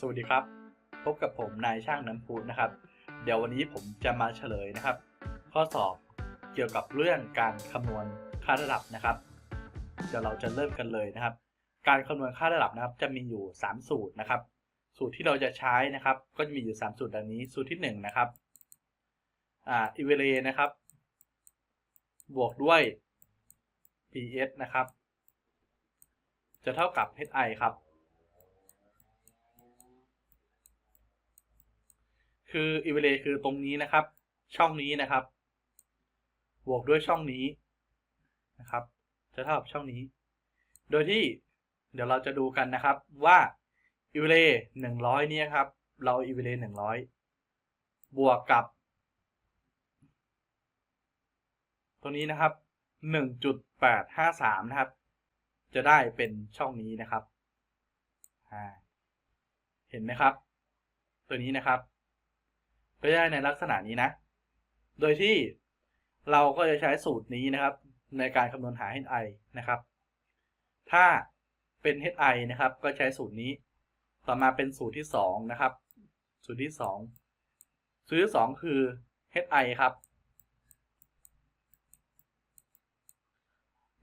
สวัสดีครับ พบกับผมนายช่างน้ำพูนนะครับ เดี๋ยววันนี้ผมจะมาเฉลยนะครับ ข้อสอบเกี่ยวกับเรื่องการคำนวณค่าระดับนะครับ เดี๋ยวเราจะเริ่มกันเลยนะครับ การคำนวณค่าระดับนะครับ จะมีอยู่ 3 สูตรนะครับ สูตรที่เราจะใช้นะครับ ก็จะมีอยู่ 3 สูตรดังนี้ สูตรที่ 1 นะครับอ่าอีเวเลนะครับ บวกด้วย ps นะครับ จะเท่ากับ hi ครับ คืออีเวเลคือตรงนี้นะครับ ช่องนี้นะครับ บวกด้วยช่องนี้นะครับ จะเท่ากับช่องนี้ โดยที่เดี๋ยวเราจะดูกันนะครับว่าอีเวเลหนึ่งร้อยนี้ครับ เราอีเวเลหนึ่งร้อยบวกกับ ตัวนี้นะครับหนึ่งจุดแปดห้าสามนะครับ จะได้เป็นช่องนี้นะครับเห็นไหมครับ ตัวนี้นะครับ ก็ได้ในลักษณะนี้นะ โดยที่เราก็จะใช้สูตรนี้นะครับ ในการคำนวณหา hi นะครับ ถ้าเป็น hi นะครับ ก็ใช้สูตรนี้ ต่อมาเป็นสูตรที่ 2 นะครับ สูตรที่ 2 สูตรที่ 2 คือ hi ครับ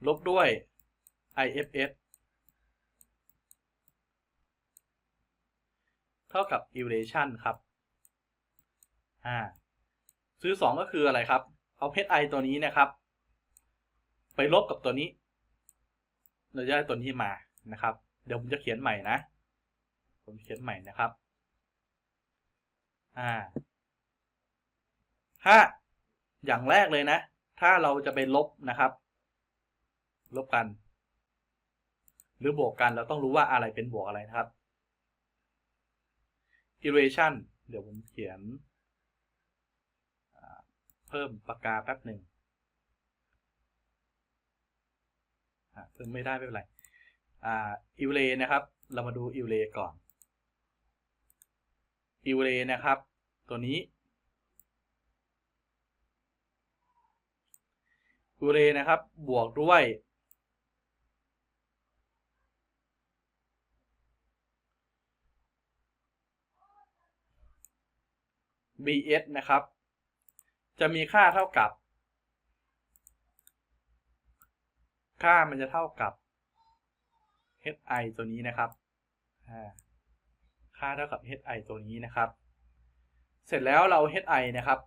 ลบด้วย ifs เท่ากับ elevation ครับ อ่าซื้อสองก็คืออะไรครับ เอาเพชรไอตัวนี้นะครับ ไปลบกับตัวนี้ เราจะได้ตัวนี้มานะครับ เดี๋ยวผมจะเขียนใหม่นะ ผมเขียนใหม่นะครับ อ่าถ้าอย่างแรกเลยนะ ถ้าเราจะไปลบนะครับ ลบกัน หรือบวกกันเราต้องรู้ว่าอะไรเป็นบวกอะไรนะครับ equation เดี๋ยวผมเขียน พิ่มปากกาแป๊บหนึ่งเพิ่มไม่ได้ไม่เป็นไรอ่าอิวเลนะครับ เรามาดูอิวเลก่อนอิวเลนะครับ ตัวนี้อิวเลนะครับ บวกด้วย bs นะครับ จะมีค่าเท่ากับ ค่ามันจะเท่ากับ hi ตัวนี้นะครับ ค่าเท่ากับ hi ตัวนี้นะครับ เสร็จแล้วเรา hi นะครับ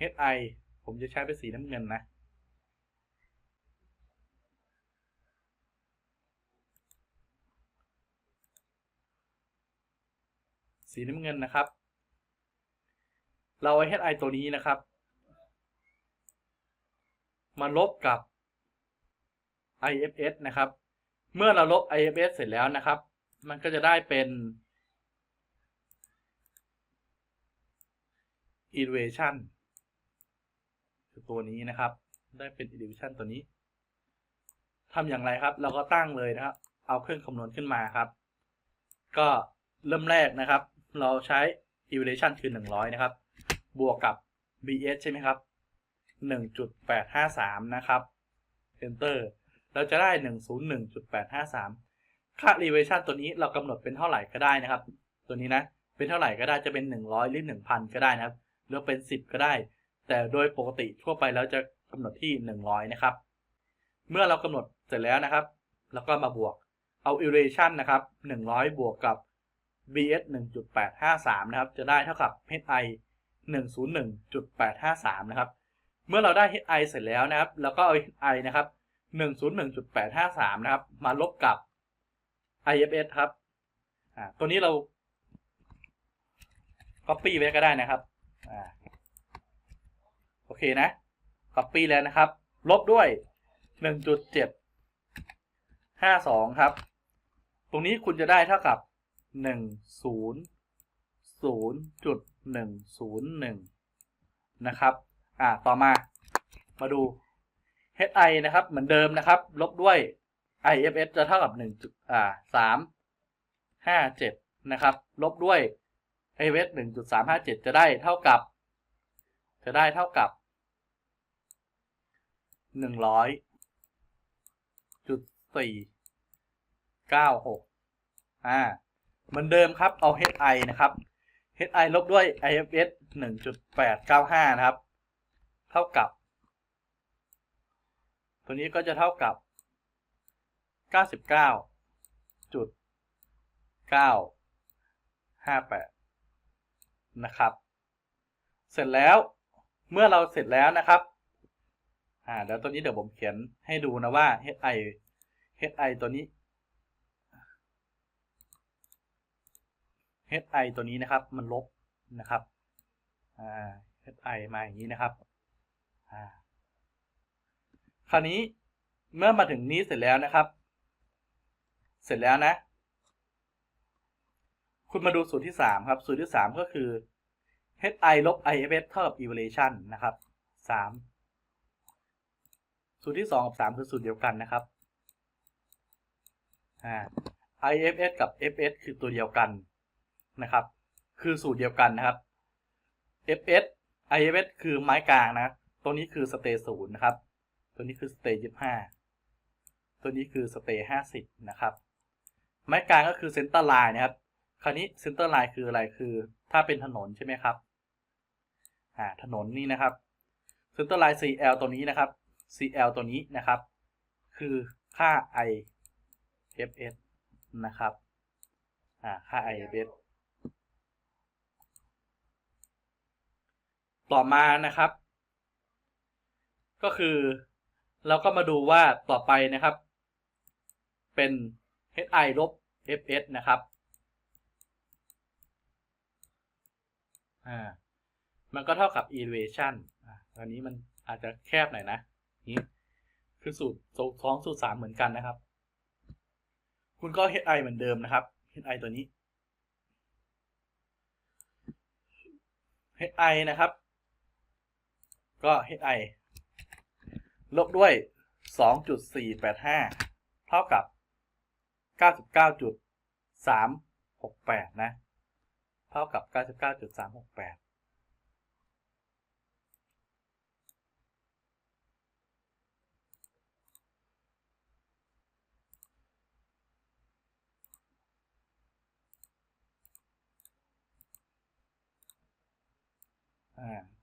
hi ผมจะใช้เป็นสีน้ำเงินนะ สีน้ำเงินนะครับ เราเอา hi ตัวนี้นะครับ มาลบกับ ifs นะครับ เมื่อเราลบ ifs เสร็จแล้วนะครับ มันก็จะได้เป็น elevation คือตัวนี้นะครับ ได้เป็น elevation ตัวนี้ทำอย่างไรครับ เราก็ตั้งเลยนะครับ เอาเครื่องคำนวณขึ้นมาครับ ก็เริ่มแรกนะครับ เราใช้ elevation คือ 100 นะครับ บวกกับ bs ใช่ไหมครับ 1.853 นะครับ enter เราจะได้ 101.853 ค่า elevation ตัวนี้เรากำหนดเป็นเท่าไหร่ก็ได้นะครับ ตัวนี้นะ เป็นเท่าไหร่ก็ได้จะเป็น 100 หรือ 1,000 ก็ได้นะครับ หรือเป็น 10 ก็ได้ แต่โดยปกติทั่วไปแล้วจะกำหนดที่ 100 นะครับ เมื่อเรากำหนดเสร็จแล้วนะครับ แล้วก็มาบวก เอา elevation นะครับ 100 บวกกับ bs 1.853 นะครับ จะได้เท่ากับ hi 101.853 นะครับ เมื่อเราได้ hi เสร็จแล้วนะครับ แล้วก็เอา hi นะครับ 101.853 นะครับ มาลบกับ ifs ครับ อ่า ตัวนี้เรา copy ไว้ก็ได้นะครับ อ่า โอเคนะ copy แล้วนะครับ ลบด้วย 1.752 ครับ ตรงนี้คุณจะได้เท่ากับ 100.101 นะครับ อ่า ต่อมา มาดู hi นะครับ เหมือนเดิมนะครับ ลบด้วย ifs จะเท่ากับ1จุดอ่า3 5 7 นะครับ ลบด้วย ifs 1.357 จะได้เท่ากับ จะได้เท่ากับ 100จุด4 96 อ่า เหมือนเดิมครับ เอา hi นะครับ hi ลบด้วย ifs 1.895 นะครับ เท่ากับ ตัวนี้ก็จะเท่ากับ 99จุด958 นะครับ เสร็จแล้วเมื่อเราเสร็จแล้วนะครับ อ่าเดี๋ยวตัวนี้เดี๋ยวผมเขียนให้ดูนะว่า hi hi ตัวนี้ hi ตัวนี้นะครับมันลบนะครับอ่า hi มาอย่างนี้นะครับอ่าคราวนี้เมื่อมาถึงนี้เสร็จแล้วนะครับ เสร็จแล้วนะ คุณมาดูสูตรที่สามครับ สูตรที่สามก็คือ hi ลบ ifs เท่ากับ evaluation นะครับสามสูตรที่สองกับสามคือสูตรเดียวกันนะครับอ่า ifs กับ fs คือตัวเดียวกัน นะครับ คือสูตรเดียวกันนะครับ fs ifs คือไม้กลางนะ ตัวนี้คือสเตย์ศูนย์นะครับ ตัวนี้คือสเตย์ยี่ห้าตัวนี้คือสเตย์ห้าสิบนะครับ ไม้กลางก็คือเซนเตอร์ไลน์นะครับ คราวนี้เซนเตอร์ไลน์คืออะไรคือ ถ้าเป็นถนนใช่ไหมครับ อ่า ถนนนี่นะครับเซนเตอร์ไลน์ CL ตัวนี้นะครับ CL ตัวนี้นะครับ คือค่า IFS นะครับ อ่า ค่า IFS ต่อมานะครับ ก็คือเราก็มาดูว่าต่อไปนะครับ เป็น hi ลบ fs นะครับอ่ามันก็เท่ากับ elevation อ่าอันนี้มันอาจจะแคบหน่อยนะนี้คือสูตรสองสูตรสามเหมือนกันนะครับ คุณก็ hi เหมือนเดิมนะครับ hi ตัวนี้ hi นะครับ ก็ hi ลบด้วย 2.485 เท่ากับ 99.368 นะ เท่ากับ 99.368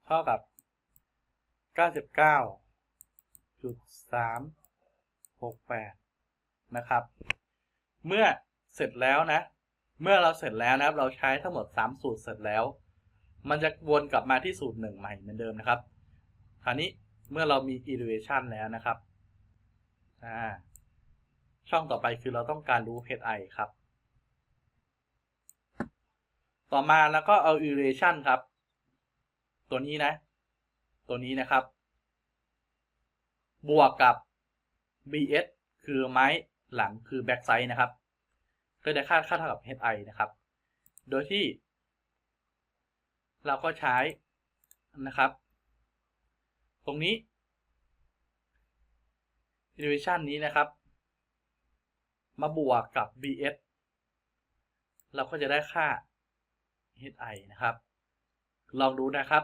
เท่ากับ 99จุดสามหกแปดนะครับ เมื่อเสร็จแล้วนะ เมื่อเราเสร็จแล้วนะครับ เราใช้ทั้งหมดสามสูตรเสร็จแล้ว มันจะวนกลับมาที่สูตรหนึ่งใหม่เหมือนเดิมนะครับคราวนี้เมื่อเรามี elevation แล้วนะครับ อ่า ช่องต่อไปคือเราต้องการรู้ hi ครับ ต่อมาแล้วก็เอา elevation ครับ ตัวนี้นะ ตัวนี้นะครับ บวกกับ bs คือไม้หลังคือ back side นะครับ ก็จะค่าค่าเท่ากับ hi นะครับ โดยที่ เราก็ใช้นะครับ ตรงนี้ elevation นี้นะครับ มาบวกกับ bs เราก็จะได้ค่า hi นะครับ ลองดูนะครับ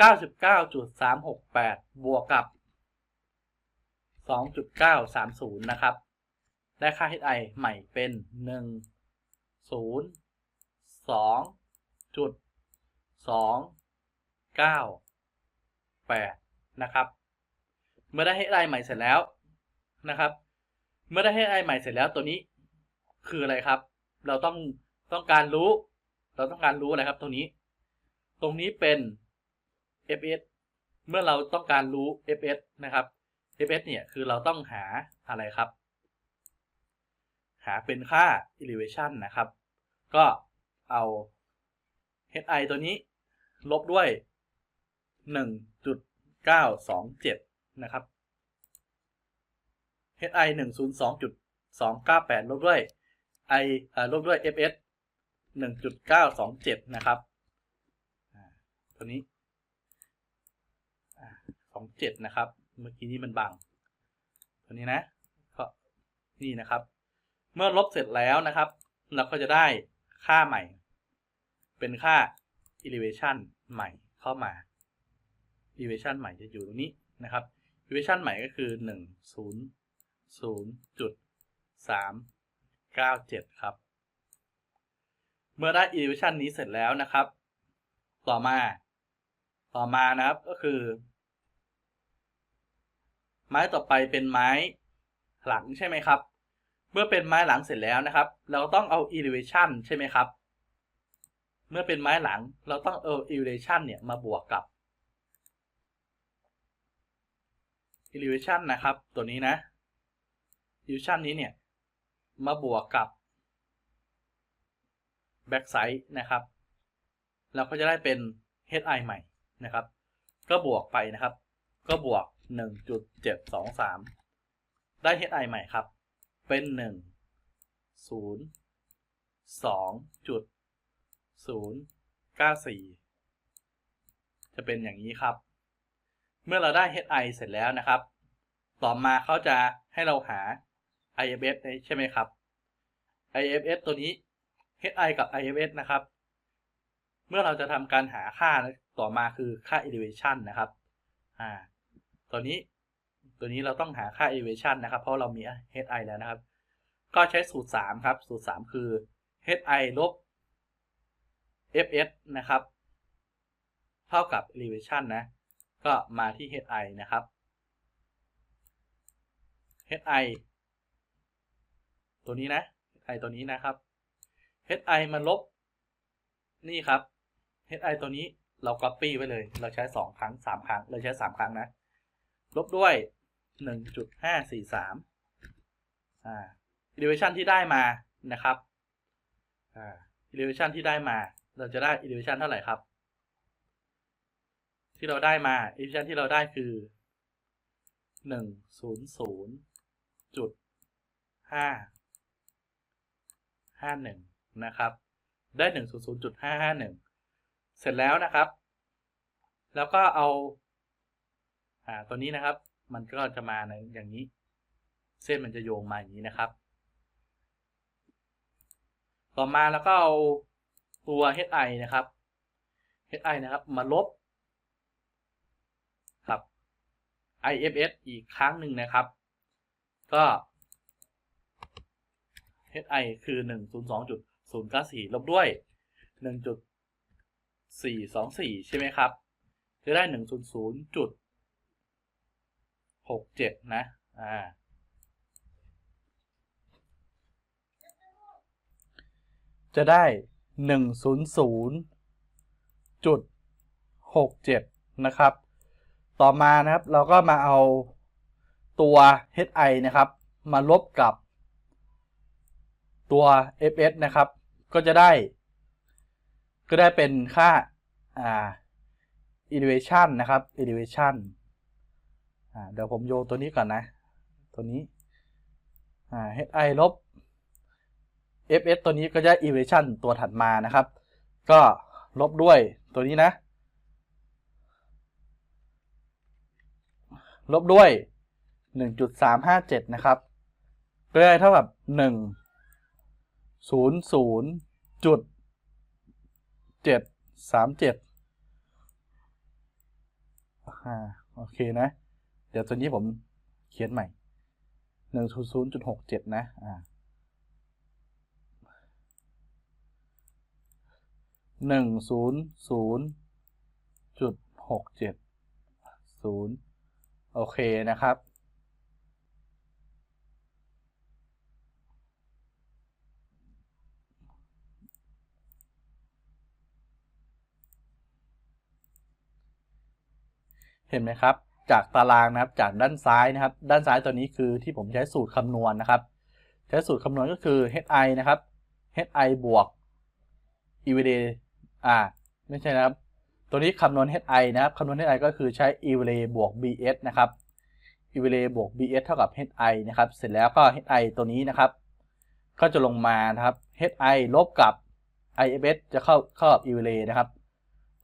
99.368 บวกกับ 2.930 นะครับ ได้ค่า hi ใหม่เป็น 1 0 2จุด2 9 8 นะครับ เมื่อได้ hi ใหม่เสร็จแล้วนะครับ เมื่อได้ hi ใหม่เสร็จแล้วตัวนี้คืออะไรครับ เราต้องต้องการรู้ เราต้องการรู้อะไรครับตรงนี้ ตรงนี้เป็น fs เมื่อเราต้องการรู้ fs นะครับ fs เนี่ยคือเราต้องหาอะไรครับ หาเป็นค่า elevation นะครับ ก็เอา hi ตัวนี้ลบด้วย 1.927 นะครับ hi 102.298 ลบด้วย i ลบด้วย fs 1.927 นะครับ ตัวนี้ สองเจ็ดนะครับ เมื่อกี้นี้มันบัง ตัวนี้นะก็นี่นะครับ เมื่อลบเสร็จแล้วนะครับ เราก็จะได้ค่าใหม่ เป็นค่า elevation ใหม่เข้ามา elevation ใหม่จะอยู่ตรงนี้นะครับ elevation ใหม่ก็คือหนึ่งศูนย์ศูนย์จุดสามเก้าเจ็ดครับ เมื่อได้ elevation นี้เสร็จแล้วนะครับ ต่อมา ต่อมานะครับก็คือ ไม้ต่อไปเป็นไม้หลังใช่ไหมครับ เมื่อเป็นไม้หลังเสร็จแล้วนะครับ เราต้องเอา elevation ใช่ไหมครับ เมื่อเป็นไม้หลังเราต้องเอา elevation เนี่ยมาบวกกับ elevation นะครับ ตัวนี้นะ elevation นี้เนี่ยมาบวกกับ backside นะครับ เราก็จะได้เป็น hi ใหม่นะครับ ก็บวกไปนะครับ ก็บวก 1.723 ได้ hi ใหม่ครับ เป็น 1 0 2จุด0 9 4 จะเป็นอย่างนี้ครับ เมื่อเราได้ hi เสร็จแล้วนะครับ ต่อมาเขาจะให้เราหา ifs ใช่ไหมครับ ifs ตัวนี้ hi กับ ifs นะครับ เมื่อเราจะทำการหาค่าต่อมาคือค่า elevation นะครับ อ่า ตัวนี้ตัวนี้เราต้องหาค่า elevation นะครับ เพราะเรามี hi แล้วนะครับ ก็ใช้สูตร 3 ครับ สูตร 3 คือ hi ลบ fs นะครับ เท่ากับ elevation นะ ก็มาที่ hi นะครับ hi ตัวนี้นะ hi ตัวนี้นะครับ hi มาลบ นี่ครับ hi ตัวนี้เรา copy ไว้เลย เราใช้ 2 ครั้ง 3 ครั้ง เราใช้ 3 ครั้งนะ ลบด้วย 1.543อ่า elevation ที่ได้มานะครับอ่า elevation ที่ได้มา เราจะได้ elevation เท่าไหร่ครับ ที่เราได้มา elevation ที่เราได้คือ 100จุดห้าห้าหนึ่งนะครับ ได้หนึ่งศูนย์ศูนย์จุดห้าห้าหนึ่งเสร็จแล้วนะครับ แล้วก็เอา อ่าตัวนี้นะครับ มันก็จะมาในอย่างนี้ เส้นมันจะโยงมาอย่างนี้นะครับ ต่อมาแล้วก็เอาตัว hi นะครับ hi นะครับ มาลบครับ ifs อีกครั้งหนึ่งนะครับ ก็ hi คือ 102.094 ลบด้วย 1.424 ใช่ไหมครับ จะได้ 100.67นะ อ่า จะได้100.67นนย์ย์จุดหกเจ็ดนะครับ ต่อมานะครับ เราก็มาเอาตัว hi นะครับ มาลบกับตัว fs นะครับ ก็จะได้ ก็ได้เป็นค่า อ่า elevation นะครับ elevation อ่า เดี๋ยวผมโยนตัวนี้ก่อนนะ ตัวนี้อ่า hi ลบ fs ตัวนี้ก็จะ elevation ตัวถัดมานะครับ ก็ลบด้วยตัวนี้นะ ลบด้วย 1.357 นะครับ ก็ได้เท่ากับ1 0 0จุด737อ่าโอเคนะ เดี๋ยวตัวนี้ผมเขียนใหม่100.67นะ อ่าหนึ่งศูนย์ศูนย์จุดหกเจ็ดศูนย์โอเคนะครับ เห็นไหมครับ จากตารางนะครับจากด้านซ้ายนะครับ ด้านซ้ายตัวนี้คือที่ผมใช้สูตรคำนวณนะครับ ใช้สูตรคำนวณก็คือ hi นะครับ hi บวก evd อ่าไม่ใช่นะครับ ตัวนี้คำนวณ hi นะครับคำนวณ hi ก็คือใช้ evd บวก bs นะครับ evd บวก bs เท่ากับ hi นะครับ เสร็จแล้วก็ hi ตัวนี้นะครับ ก็จะลงมานะครับ hi ลบกับ ifs จะเข้าเข้ากับ evd นะครับ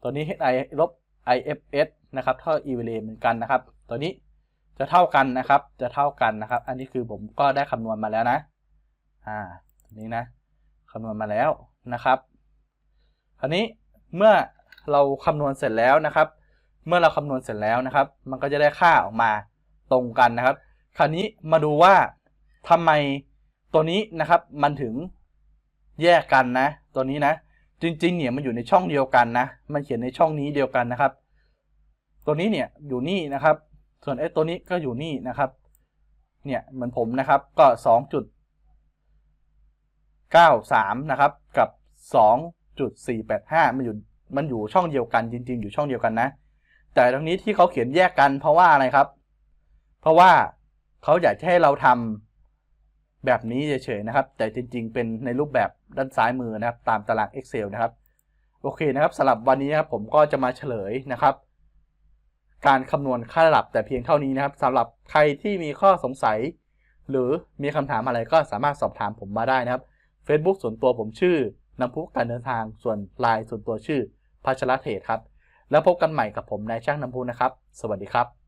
ตัวนี้ hi ลบ ifs นะครับเท่า evd เหมือนกันนะครับ ตัวนี้จะเท่ากันนะครับ จะเท่ากันนะครับ อันนี้คือผมก็ได้คำนวณมาแล้วนะ อ่าตัวนี้นะคำนวณมาแล้วนะครับคราวนี้เมื่อเราคำนวณเสร็จแล้วนะครับ เมื่อเราคำนวณเสร็จแล้วนะครับ มันก็จะได้ค่าออกมาตรงกันนะครับ คราวนี้มาดูว่าทำไมตัวนี้นะครับ มันถึงแยกกันนะ ตัวนี้นะ จริงๆ เนี่ยมันอยู่ในช่องเดียวกันนะ มันเขียนในช่องนี้เดียวกันนะครับ ตัวนี้เนี่ยอยู่นี่นะครับ ส่วนไอ้ตัวนี้ก็อยู่นี่นะครับ เนี่ยเหมือนผมนะครับก็สองจุดเก้าสามนะครับกับสองจุดสี่แปดห้ามันอยู่มันอยู่ช่องเดียวกันจริง ๆ อยู่ช่องเดียวกันนะ แต่ตรงนี้ที่เขาเขียนแยกกันเพราะว่าอะไรครับ เพราะว่าเขาอยากให้เราทำ แบบนี้เฉยๆนะครับ แต่จริงๆ เป็นในรูปแบบด้านซ้ายมือนะครับ ตามตาราง Excel นะครับ โอเคนะครับสำหรับวันนี้นครับผมก็จะมาเฉลยนะครับ การคำนวณค่าระดับแต่เพียงเท่านี้นะครับสำหรับใครที่มีข้อสงสัย หรือมีคำถามอะไรก็สามารถสอบถามผมมาได้นะครับ Facebook ส่วนตัวผมชื่อน้ำพุการเดินทางส่วน Line ส่วนตัวชื่อพัชรเทศครับ แล้วพบกันใหม่กับผมนายช่างน้ำพุนะครับ สวัสดีครับ